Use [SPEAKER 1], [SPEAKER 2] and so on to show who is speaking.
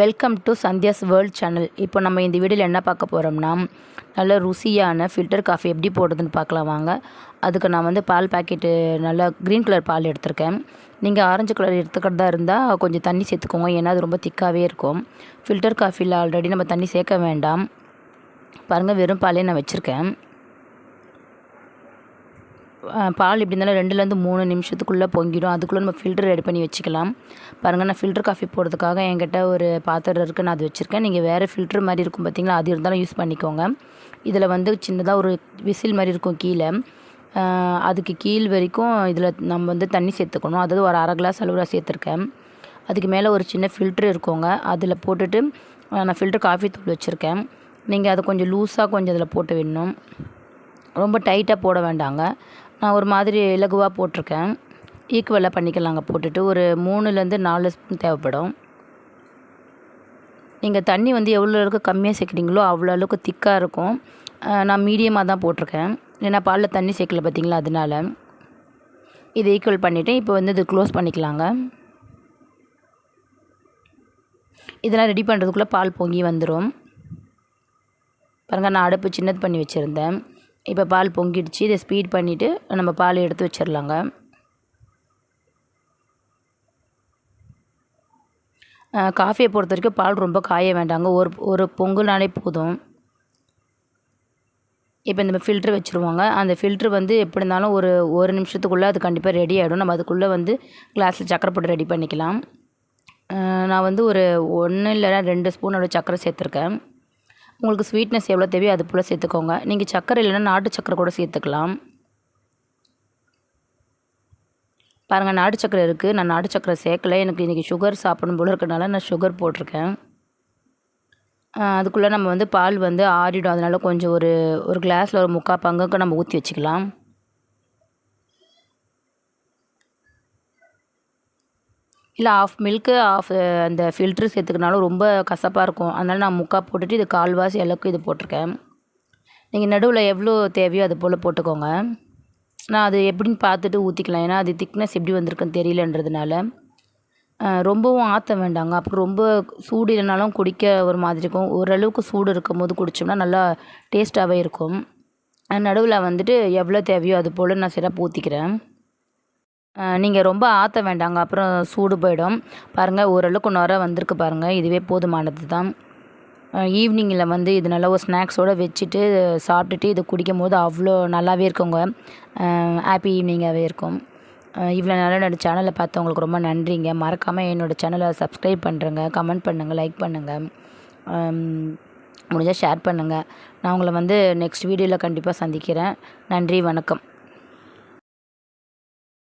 [SPEAKER 1] Welcome to Sandhya's world channel இப்போ நம்ம இந்த வீடியோவில் என்ன பார்க்க போகிறோம்னா நல்ல ருசியான ஃபில்டர் காஃபி எப்படி போடுறதுன்னு பார்க்கலாம் வாங்க. அதுக்கு நான் வந்து பால் பாக்கெட்டு நல்லா க்ரீன் கலர் பால் எடுத்திருக்கேன். நீங்கள் ஆரஞ்சு கலர் எடுத்துக்கிறதா இருந்தால் கொஞ்சம் தண்ணி சேர்த்துக்கோங்க. ஏன்னா அது ரொம்ப திக்காகவே இருக்கும். ஃபில்டர் காஃபியில் ஆல்ரெடி நம்ம தண்ணி சேர்க்க வேண்டாம். பாருங்கள் வெறும் பாலே நான் வச்சுருக்கேன். பால் எப்படி இருந்தாலும் ரெண்டுலேருந்து மூணு நிமிஷத்துக்குள்ளே பொங்கிடும். அதுக்குள்ளே நம்ம ஃபில்டர் ரெடி பண்ணி வச்சுக்கலாம். பாருங்கள் நான் ஃபில்டர் காஃபி போடுறதுக்காக என்கிட்ட ஒரு பாத்திரம் இருக்குது நான் அது வச்சுருக்கேன். நீங்கள் வேறு ஃபில்டர் மாதிரி இருக்கும் பார்த்தீங்களா அது இருந்தாலும் யூஸ் பண்ணிக்கோங்க. இதில் வந்து சின்னதாக ஒரு விசில் மாதிரி இருக்கும் கீழே. அதுக்கு கீழ் வரைக்கும் இதில் நம்ம வந்து தண்ணி சேர்த்துக்கணும். அதாவது ஒரு அரை கிளாஸ் அளவில் சேர்த்துருக்கேன். அதுக்கு மேலே ஒரு சின்ன ஃபில்ட்ரு இருக்குங்க. அதில் போட்டுட்டு நான் ஃபில்டர் காஃபி தூள் வச்சுருக்கேன். நீங்கள் அதை கொஞ்சம் லூஸாக கொஞ்சம் அதில் போட்டு விடணும். ரொம்ப டைட்டாக போட வேண்டாங்க. நான் ஒரு மாதிரி இலகுவாக போட்டிருக்கேன். ஈக்குவலாக பண்ணிக்கலாங்க போட்டுட்டு ஒரு மூணுலேருந்து நாலு ஸ்பூன் தேவைப்படும். நீங்கள் தண்ணி வந்து எவ்வளோ அளவுக்கு கம்மியாக சேர்க்குறீங்களோ அவ்வளோ அளவுக்கு திக்காக இருக்கும். நான் மீடியமாக தான் போட்டிருக்கேன். ஏன்னா பாலில் தண்ணி சேர்க்கல பார்த்தீங்களா அதனால. இதை ஈக்குவல் பண்ணிவிட்டு இப்போ வந்து இது க்ளோஸ் பண்ணிக்கலாங்க. இதெல்லாம் ரெடி பண்ணுறதுக்குள்ளே பால் பொங்கி வந்துடும் பாருங்கள் நான் அடுப்பு சின்னது பண்ணி வச்சுருந்தேன். இப்போ பால் பொங்கிடுச்சு. இதை ஸ்பீட் பண்ணிவிட்டு நம்ம பால் எடுத்து வச்சிடலாங்க காஃபியை பொறுத்த வரைக்கும் பால் ரொம்ப காய வேண்டாங்க. ஒரு ஒரு பொங்குனாலே போதும். இப்போ இந்த ஃபில்ட்ரு வச்சுருவாங்க. அந்த ஃபில்ட்ரு வந்து எப்படி இருந்தாலும் ஒரு ஒரு நிமிஷத்துக்குள்ளே அது கண்டிப்பாக ரெடி ஆகிடும் நம்ம அதுக்குள்ளே வந்து கிளாஸில் சக்கரை போட்டு ரெடி பண்ணிக்கலாம். நான் வந்து ஒரு ஒன்று இல்லைனா ரெண்டு ஸ்பூனோட சக்கரை சேர்த்துருக்கேன். உங்களுக்கு ஸ்வீட்னஸ் எவ்வளோ தேவையோ அது போல் சேர்த்துக்கோங்க. நீங்கள் சக்கரை இல்லைன்னா நாட்டு சக்கரை கூட சேர்த்துக்கலாம். பாருங்கள் நாட்டு சக்கரை இருக்குது நான் நாட்டு சக்கரை சேர்க்கல. எனக்கு இன்றைக்கி சுகர் சாப்பிடணும் போல இருக்கிறனால நான் சுகர் போட்டிருக்கேன். அதுக்குள்ளே நம்ம வந்து பால் வந்து ஆறிடும். அதனால கொஞ்சம் ஒரு ஒரு கிளாஸில் ஒரு முக்கால் பங்குக்கு நம்ம ஊற்றி வச்சுக்கலாம். இல்லை ஆஃப் மில்க்கு ஆஃப் அந்த ஃபில்ட்ரு சேர்த்துக்கினாலும் ரொம்ப கசப்பாக இருக்கும். அதனால் நான் முக்கால் போட்டுட்டு இது கால்வாசி அளவுக்கு இது போட்டிருக்கேன். நீங்கள் நடுவில் எவ்வளோ தேவையோ அது போல் போட்டுக்கோங்க. நான் அது எப்படின்னு பார்த்துட்டு ஊற்றிக்கலாம் ஏன்னா அது திக்னஸ் எப்படி வந்திருக்குன்னு தெரியலன்றதுனால. ரொம்பவும் ஆற்ற வேண்டாங்க. அப்புறம் ரொம்ப சூடு இல்லைனாலும் குடிக்க ஒரு மாதிரி இருக்கும். ஓரளவுக்கு சூடு இருக்கும் போது குடித்தோம்னா நல்லா டேஸ்ட்டாகவே இருக்கும். நடுவில் வந்துட்டு எவ்வளோ தேவையோ அது போல் நான் சிறப்பு ஊற்றிக்கிறேன் நீங்கள் ரொம்ப ஆற்ற வேண்டாங்க. அப்புறம் சூடு போயிடும். பாருங்கள் ஓரளவுக்கு நுர வந்திருக்கு பாருங்கள் இதுவே போதுமானது தான் ஈவினிங்கில் வந்து இது நல்லா ஒரு ஸ்நாக்ஸோடு வச்சுட்டு சாப்பிட்டுட்டு இது குடிக்கும் போது அவ்வளோ நல்லாவே இருக்குங்க. ஹாப்பி ஈவினிங்காகவே இருக்கும். இவ்வளோ நேரம் என்னோடய சேனலை பார்த்தவங்களுக்கு ரொம்ப நன்றிங்க. மறக்காமல் என்னோடய சேனலை சப்ஸ்கிரைப் பண்ணுறேங்க கமெண்ட் பண்ணுங்கள் லைக் பண்ணுங்கள் முடிஞ்சால் ஷேர் பண்ணுங்கள் நான் உங்களை வந்து நெக்ஸ்ட் வீடியோவில் கண்டிப்பாக சந்திக்கிறேன். நன்றி வணக்கம்.